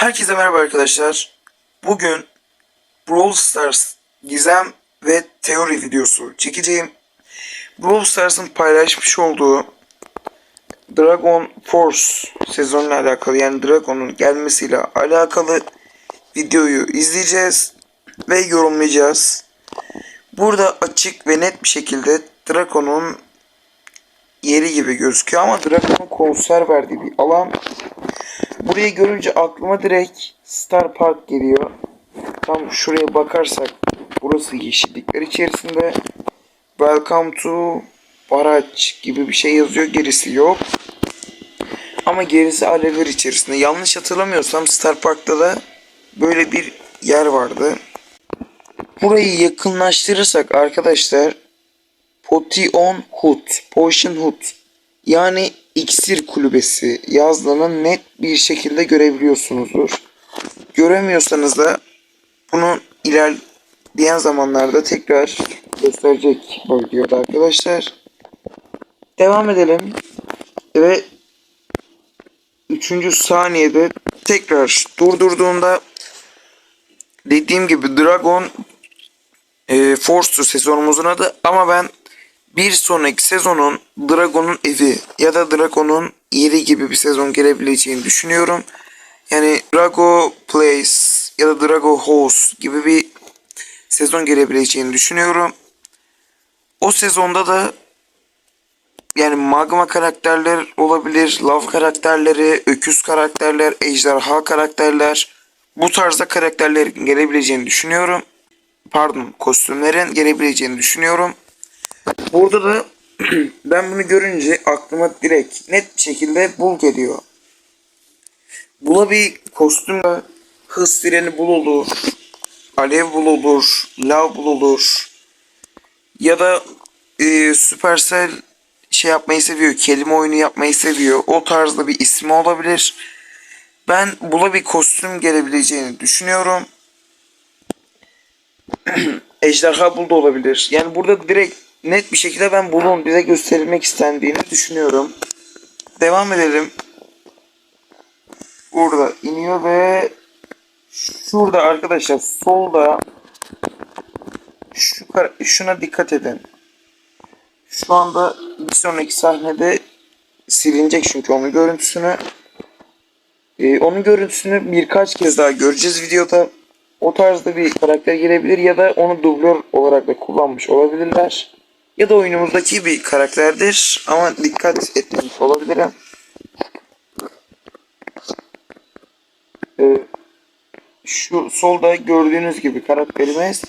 Herkese merhaba arkadaşlar. Bugün Brawl Stars gizem ve teori videosu çekeceğim. Brawl Stars'ın paylaşmış olduğu Dragon Force sezonuyla alakalı yani Dragon'un gelmesiyle alakalı videoyu izleyeceğiz ve yorumlayacağız. Burada açık ve net bir şekilde Dragon'un yeri gibi gözüküyor ama Dragon'un konser verdiği bir alan Burayı görünce aklıma direkt Star Park geliyor. Tam şuraya bakarsak burası yeşillikler içerisinde. Welcome to Baraj gibi bir şey yazıyor. Gerisi yok. Ama gerisi alevler içerisinde. Yanlış hatırlamıyorsam Star Park'ta da böyle bir yer vardı. Burayı yakınlaştırırsak arkadaşlar Potion Hut, Potion Hut yani iksir kulübesi yazdığını net bir şekilde görebiliyorsunuzdur. Göremiyorsanız da bunu ilerleyen zamanlarda tekrar gösterecek bu arkadaşlar. Devam edelim. Ve 3. saniyede tekrar durdurduğunda dediğim gibi Dragon e, Force sezonumuzun adı ama ben bir sonraki sezonun Dragon'un evi ya da Dragon'un yeri gibi bir sezon gelebileceğini düşünüyorum. Yani Drago Place ya da Drago House gibi bir sezon gelebileceğini düşünüyorum. O sezonda da yani magma karakterler olabilir, lav karakterleri, öküz karakterler, ejderha karakterler bu tarzda karakterlerin gelebileceğini düşünüyorum. Pardon, kostümlerin gelebileceğini düşünüyorum. Burada da ben bunu görünce aklıma direkt net bir şekilde bul geliyor. Bula bir kostüm hız freni bul. Alev bul. Lav bul. Ya da e, Supercell şey yapmayı seviyor. Kelime oyunu yapmayı seviyor. O tarzda bir ismi olabilir. Ben bula bir kostüm gelebileceğini düşünüyorum. Ejderha Bul da olabilir. Yani burada direkt net bir şekilde ben bunun bize gösterilmek istendiğini düşünüyorum. Devam edelim. Burada iniyor ve şurada arkadaşlar solda şu şuna dikkat edin. Şu anda bir sonraki sahnede silinecek çünkü onun görüntüsünü. Ee, onun görüntüsünü birkaç kez daha göreceğiz videoda. O tarzda bir karakter gelebilir ya da onu dublör olarak da kullanmış olabilirler. Ya da oyunumuzdaki bir karakterdir ama dikkat etmemiş olabilirim. Ee, şu solda gördüğünüz gibi karakterimiz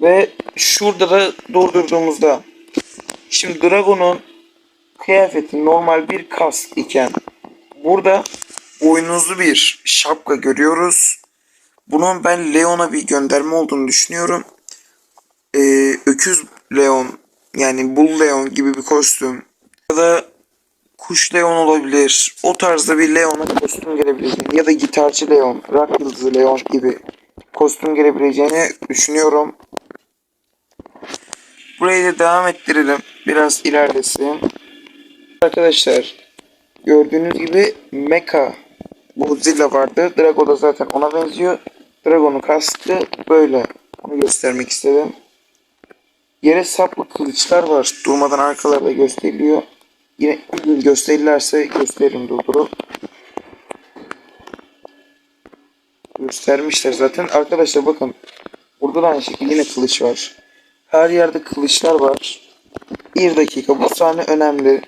ve şurada da durdurduğumuzda şimdi Dragon'un kıyafeti normal bir kask iken burada boynuzlu bir şapka görüyoruz. Bunun ben Leon'a bir gönderme olduğunu düşünüyorum. Ee, öküz Leon yani Bull Leon gibi bir kostüm ya da Kuş Leon olabilir. O tarzda bir Leon'a kostüm gelebileceğini ya da gitarcı Leon, rock yıldızı Leon gibi kostüm gelebileceğini düşünüyorum. Burayı da devam ettirelim. Biraz ilerlesin. Arkadaşlar gördüğünüz gibi Mecha Godzilla vardı. Drago da zaten ona benziyor. Dragon'un kaskı böyle. Onu göstermek istedim. Yere saplı kılıçlar var. Durmadan arkalarda gösteriliyor. Yine gösterirlerse gösteririm durdurup. Göstermişler zaten. Arkadaşlar bakın. Burada da aynı şekilde yine kılıç var. Her yerde kılıçlar var. Bir dakika bu sahne önemli.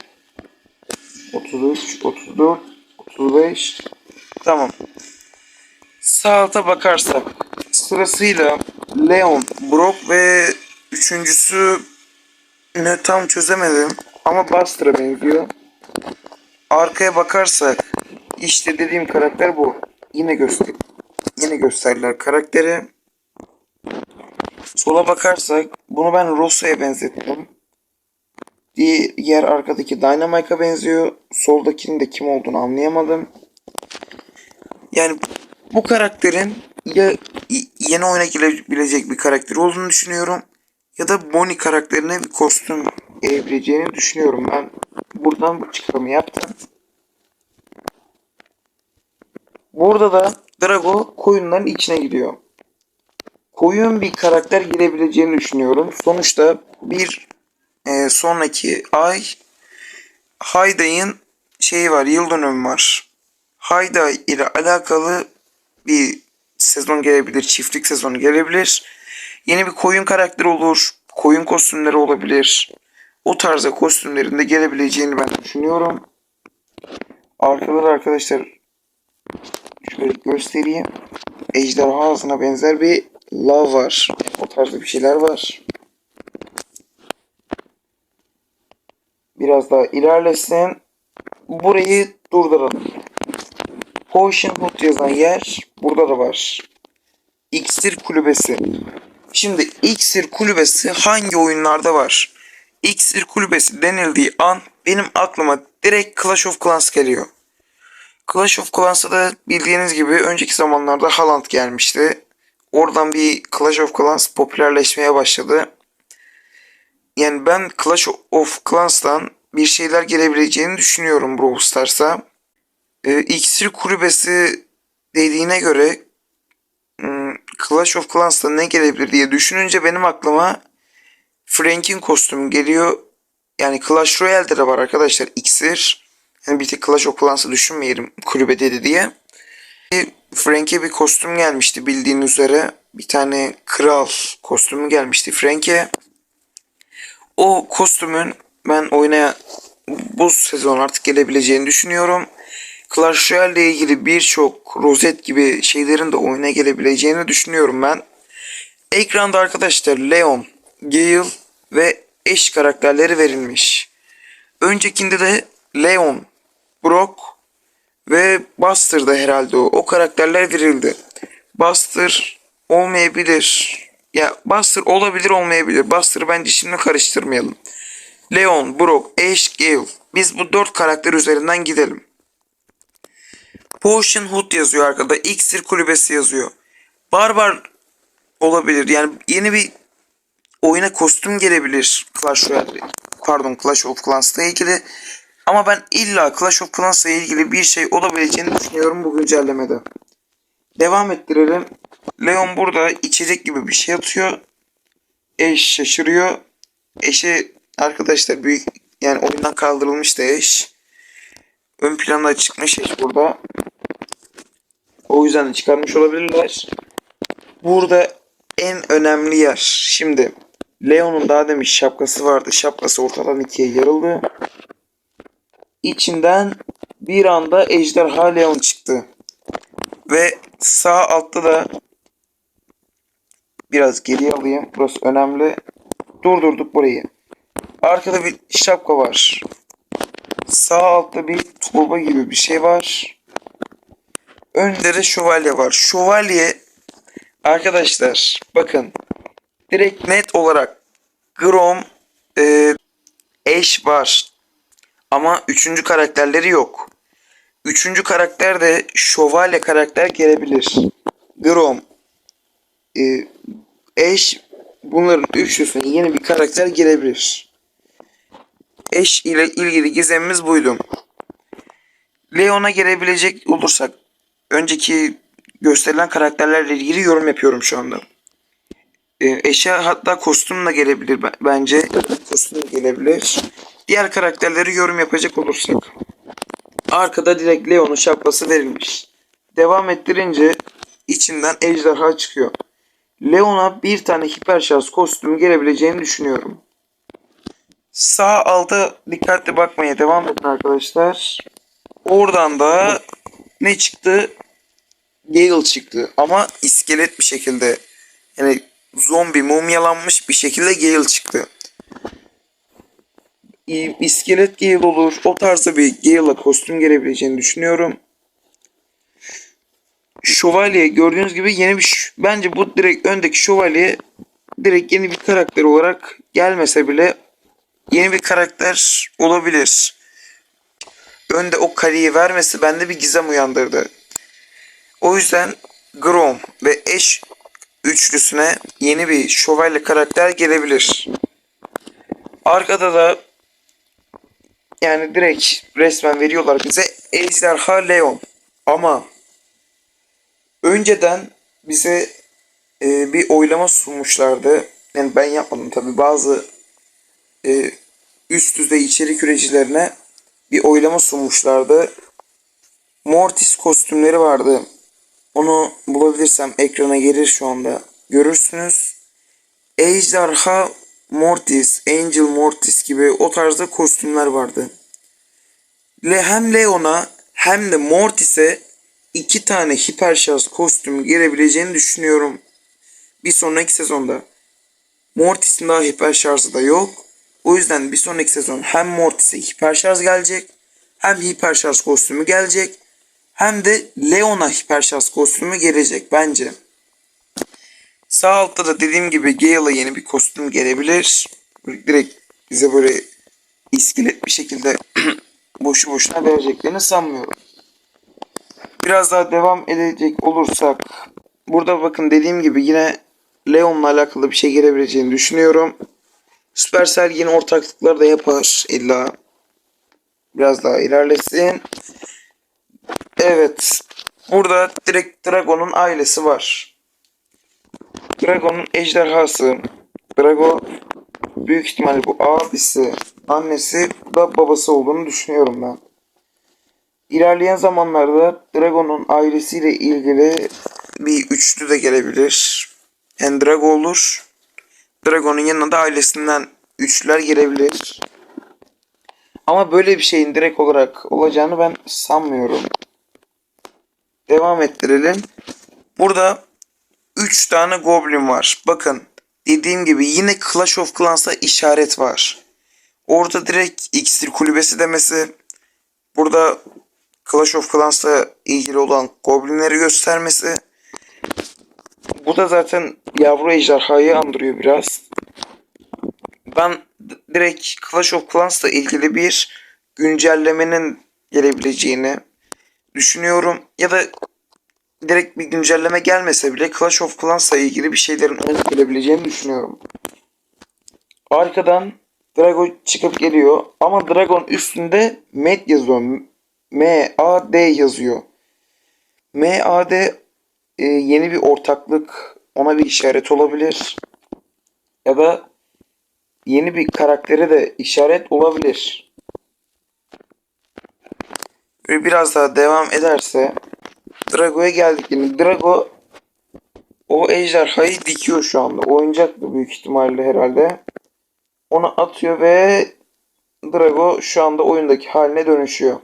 33, 34, 35. Tamam. Sağ alta bakarsak sırasıyla Leon, Brock ve üçüncüsü ne tam çözemedim ama Buster'a benziyor. Arkaya bakarsak işte dediğim karakter bu. Yine göster yine gösterdiler karakteri. Sola bakarsak bunu ben Rosa'ya benzettim. Diğer arkadaki Dynamite'a benziyor. Soldakinin de kim olduğunu anlayamadım. Yani bu karakterin ya yeni oyuna girebilecek bir karakter olduğunu düşünüyorum. Ya da Bonnie karakterine bir kostüm gelebileceğini düşünüyorum. Ben buradan bu çıkarımı yaptım. Burada da Drago koyunların içine gidiyor. Koyun bir karakter girebileceğini düşünüyorum. Sonuçta bir e, sonraki ay Hayday'ın şeyi var, yıl dönümü var. Hayday ile alakalı bir sezon gelebilir, çiftlik sezonu gelebilir. Yeni bir koyun karakteri olur, koyun kostümleri olabilir. O tarzda kostümlerin de gelebileceğini ben düşünüyorum. Arkada da arkadaşlar şöyle göstereyim. Ejderha ağzına benzer bir lav var. O tarzda bir şeyler var. Biraz daha ilerlesin. Burayı durduralım. Potion Hood yazan yer burada da var. İksir kulübesi. Şimdi iksir kulübesi hangi oyunlarda var? İksir kulübesi denildiği an benim aklıma direkt Clash of Clans geliyor. Clash of Clans'ta da bildiğiniz gibi önceki zamanlarda Haaland gelmişti. Oradan bir Clash of Clans popülerleşmeye başladı. Yani ben Clash of Clans'tan bir şeyler gelebileceğini düşünüyorum Brawl Stars'a. Ee, İksir kulübesi dediğine göre Clash of Clans'ta ne gelebilir diye düşününce benim aklıma Frank'in kostümü geliyor. Yani Clash Royale'de de var arkadaşlar iksir. Yani bir tek Clash of Clans'ı düşünmeyelim kulübe dedi diye. Frank'e bir kostüm gelmişti bildiğin üzere. Bir tane kral kostümü gelmişti Frank'e. O kostümün ben oynaya bu sezon artık gelebileceğini düşünüyorum. Clash Royale ile ilgili birçok rozet gibi şeylerin de oyuna gelebileceğini düşünüyorum ben. Ekranda arkadaşlar Leon, Gale ve eş karakterleri verilmiş. Öncekinde de Leon, Brock ve Buster'da herhalde o. O karakterler verildi. Buster olmayabilir. Ya Buster olabilir olmayabilir. Buster'ı bence şimdi karıştırmayalım. Leon, Brock, Ash, Gale. Biz bu dört karakter üzerinden gidelim. Potion Hood yazıyor arkada. İksir kulübesi yazıyor. Barbar olabilir. Yani yeni bir oyuna kostüm gelebilir. Clash Royale. Pardon Clash of Clans'la ilgili. Ama ben illa Clash of Clans'la ilgili bir şey olabileceğini düşünüyorum bu güncellemede. Devam ettirelim. Leon burada içecek gibi bir şey atıyor. Eş şaşırıyor. Eşe arkadaşlar büyük yani oyundan kaldırılmış da eş. Ön planda çıkmış eş burada. O yüzden de çıkarmış olabilirler. Burada en önemli yer. Şimdi Leon'un daha demiş şapkası vardı. Şapkası ortadan ikiye yarıldı. İçinden bir anda ejderha Leon çıktı. Ve sağ altta da biraz geriye alayım. Burası önemli. Durdurduk burayı. Arkada bir şapka var. Sağ altta bir torba gibi bir şey var. Önde de şövalye var. Şövalye arkadaşlar bakın direkt net olarak Grom e, eş var. Ama üçüncü karakterleri yok. Üçüncü karakter de şövalye karakter gelebilir. Grom e, eş bunların üçlüsüne yeni bir karakter gelebilir. Eş ile ilgili gizemimiz buydu. Leon'a gelebilecek olursak önceki gösterilen karakterlerle ilgili yorum yapıyorum şu anda. E, eşe hatta kostüm de gelebilir bence. Kostüm gelebilir. Diğer karakterleri yorum yapacak olursak. Arkada direkt Leon'un şapkası verilmiş. Devam ettirince içinden ejderha çıkıyor. Leon'a bir tane hiper şarj kostümü gelebileceğini düşünüyorum. Sağ alta dikkatli bakmaya devam edin arkadaşlar. Oradan da ne çıktı? Gale çıktı ama iskelet bir şekilde. Yani zombi mumyalanmış bir şekilde Gale çıktı. İskelet Gale olur. O tarzda bir Gale'a kostüm gelebileceğini düşünüyorum. Şövalye gördüğünüz gibi yeni bir bence bu direkt öndeki şövalye direkt yeni bir karakter olarak gelmese bile yeni bir karakter olabilir. Önde o kareyi vermesi bende bir gizem uyandırdı. O yüzden Grom ve eş üçlüsüne yeni bir şövalye karakter gelebilir. Arkada da yani direkt resmen veriyorlar bize Ejderha Leon. Ama önceden bize e, bir oylama sunmuşlardı. Yani ben yapmadım tabi bazı e, üst düzey içerik üreticilerine bir oylama sunmuşlardı. Mortis kostümleri vardı. Onu bulabilirsem ekrana gelir şu anda. Görürsünüz. Ejderha Mortis, Angel Mortis gibi o tarzda kostümler vardı. Le hem Leon'a hem de Mortis'e iki tane hiper şarj kostüm gelebileceğini düşünüyorum. Bir sonraki sezonda. Mortis'in daha hiper şarjı da yok. O yüzden bir sonraki sezon hem Mortis'e hiper şarj gelecek. Hem hiper şarj kostümü gelecek. Hem de Leon'a hiper şarj kostümü gelecek bence. Sağ altta da dediğim gibi Gale'a yeni bir kostüm gelebilir. Direkt bize böyle iskelet bir şekilde boşu boşuna vereceklerini sanmıyorum. Biraz daha devam edecek olursak burada bakın dediğim gibi yine Leon'la alakalı bir şey gelebileceğini düşünüyorum. Supercell yeni ortaklıklar da yapar illa. Biraz daha ilerlesin. Evet. Burada direkt Dragon'un ailesi var. Dragon'un ejderhası. Drago büyük ihtimalle bu abisi, annesi da babası olduğunu düşünüyorum ben. İlerleyen zamanlarda Dragon'un ailesiyle ilgili bir üçlü de gelebilir. Yani olur. Dragon'un yanına da ailesinden üçlüler gelebilir. Ama böyle bir şeyin direkt olarak olacağını ben sanmıyorum. Devam ettirelim. Burada 3 tane goblin var. Bakın dediğim gibi yine Clash of Clans'a işaret var. Orada direkt iksir kulübesi demesi. Burada Clash of Clans'la ilgili olan goblinleri göstermesi. Bu da zaten yavru ejderhayı andırıyor biraz. Ben d- direkt Clash of Clans'la ilgili bir güncellemenin gelebileceğini düşünüyorum. Ya da direkt bir güncelleme gelmese bile Clash of Clans'la ilgili bir şeylerin önüne gelebileceğini düşünüyorum. Arkadan Drago çıkıp geliyor ama Dragon üstünde Med yazıyor. M-A-D yazıyor. M-A-D e, yeni bir ortaklık ona bir işaret olabilir. Ya da yeni bir karaktere de işaret olabilir. Ve biraz daha devam ederse Drago'ya geldik. Yani Drago o ejderhayı dikiyor şu anda. Oyuncak büyük ihtimalle herhalde. Onu atıyor ve Drago şu anda oyundaki haline dönüşüyor.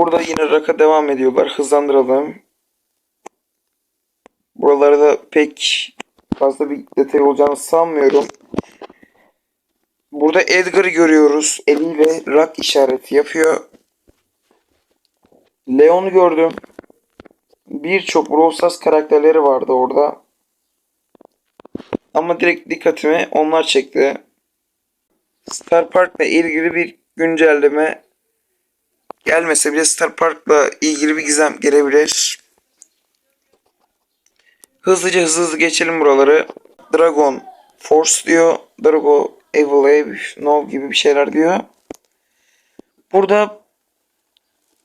Burada yine Raka devam ediyorlar. Hızlandıralım. Buralarda pek fazla bir detay olacağını sanmıyorum. Burada Edgar'ı görüyoruz. Eliyle rak işareti yapıyor. Leon'u gördüm. Birçok Brawl Stars karakterleri vardı orada. Ama direkt dikkatimi onlar çekti. Star Park'la ilgili bir güncelleme gelmese bile Star Park'la ilgili bir gizem gelebilir. Hızlıca hızlı hızlı geçelim buraları. Dragon Force diyor. Drago Evil Ave, No gibi bir şeyler diyor. Burada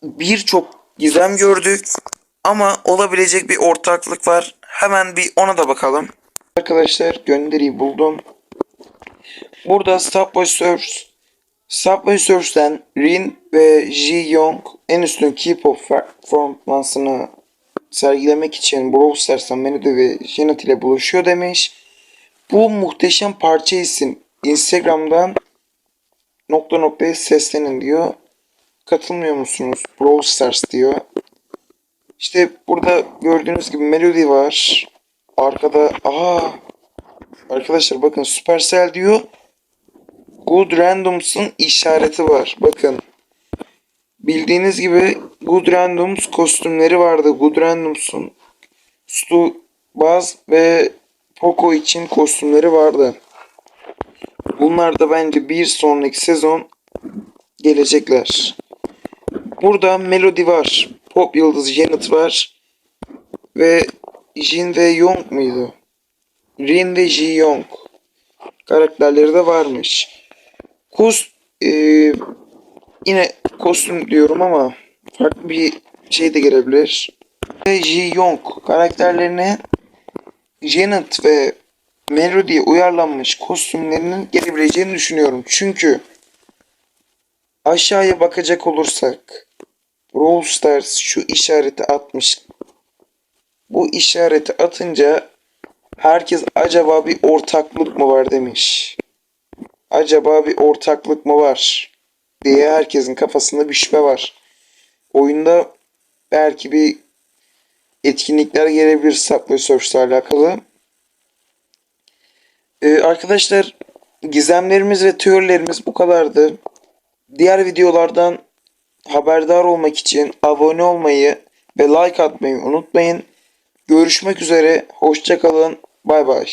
birçok gizem gördük. Ama olabilecek bir ortaklık var. Hemen bir ona da bakalım. Arkadaşlar gönderiyi buldum. Burada Subway Surfers Subway Surfers'ten Rin ve Ji Young en üstün K-pop performansını sergilemek için Brawl Stars'tan Melody ve Janet ile buluşuyor demiş. Bu muhteşem parça için Instagram'dan nokta noktaya seslenin diyor. Katılmıyor musunuz? Brawl Stars diyor. İşte burada gördüğünüz gibi Melody var. Arkada aa arkadaşlar bakın Supercell diyor. Good Randoms'ın işareti var. Bakın. Bildiğiniz gibi Good Randoms kostümleri vardı. Good Randoms'un Stu, Buzz ve Poco için kostümleri vardı. Bunlar da bence bir sonraki sezon gelecekler. Burada Melody var. Pop yıldızı Janet var. Ve Jin ve Young muydu? Rin ve Ji Young karakterleri de varmış. Kos e, yine kostüm diyorum ama farklı bir şey de gelebilir. Ve Ji Young karakterlerine Janet ve Melody'ye uyarlanmış kostümlerinin gelebileceğini düşünüyorum. Çünkü aşağıya bakacak olursak Brawl Stars şu işareti atmış. Bu işareti atınca herkes acaba bir ortaklık mı var demiş. Acaba bir ortaklık mı var diye herkesin kafasında bir şüphe var. Oyunda belki bir etkinlikler gelebilir Subway Surf'la alakalı. Ee, arkadaşlar gizemlerimiz ve teorilerimiz bu kadardı. Diğer videolardan haberdar olmak için abone olmayı ve like atmayı unutmayın. Görüşmek üzere. Hoşçakalın. Bay bay.